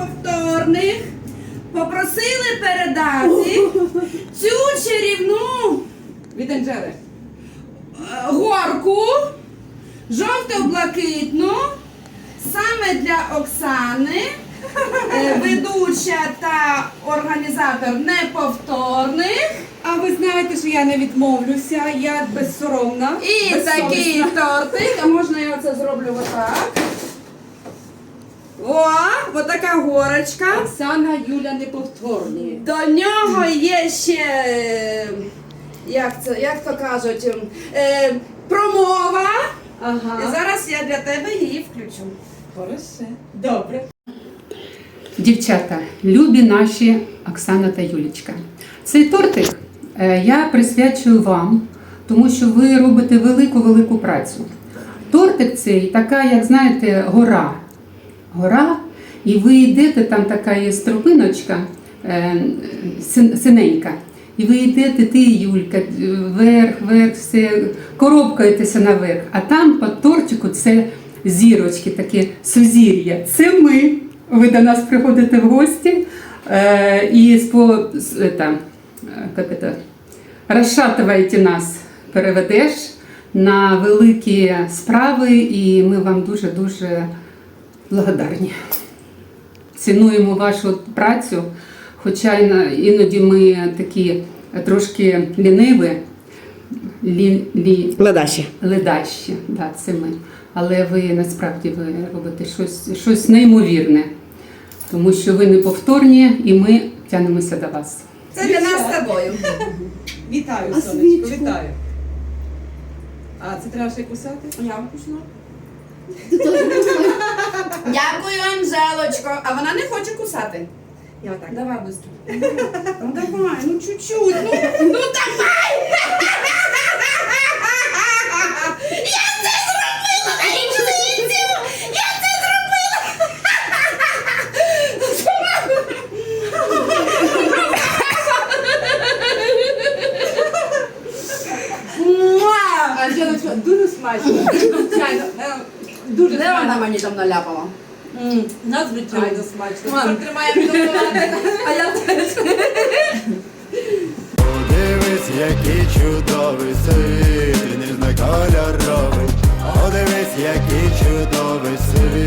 неповторних попросили передати цю чарівну Від Анжели. е, горку жовто-блакитну саме для Оксани, е, ведуча та організатор неповторних. А ви знаєте, що я не відмовлюся, я безсоромна. І безсовісна. такий тортик, а можна я це зроблю отак. О, отака горочка. Оксана Юля неповторні. До нього є ще, як це, як то кажуть, е, промова. І зараз я для тебе її включу. Хороше. Добре. Дівчата, любі наші Оксана та Юлічка. Цей тортик е, я присвячую вам, тому що ви робите велику-велику працю. Тортик цей така, як знаєте, гора. Гора, і ви йдете, там така є стропиночка е, синенька. І ви йдете, ти Юлька, вверх, вверх, все, коробкаєтеся наверх. А там по тортику це зірочки, такі сузір'я. Це ми. Ви до нас приходите в гості е, і спо, это, е, розшатуєте нас, переведеш на великі справи, і ми вам дуже-дуже благодарні. Цінуємо вашу працю, хоча іноді ми такі трошки ліниві, лі, лі, Ледаші. ледащі, да, це ми. Але ви насправді ви робите щось, щось неймовірне, тому що ви неповторні і ми тянемося до вас. Це для нас з тобою. Вітаю, А сонечко, свічку? вітаю. А це треба ще кусати? Я вкусна. Дякую, Анжелочко. А вона не хоче кусати. Я отак. Давай быстро. Ну давай, ну чуть-чуть. Ну, ну давай! Я це зробила! Я це зробила! Муа! Анжелочка, дуже смачно. Дуже Де вона смачно. мені там наляпала? М, Надзвичайно смачно. Тримаємо А я теж. Подивись, який чудовий світ, ніжно кольоровий. Подивись, який чудовий світ.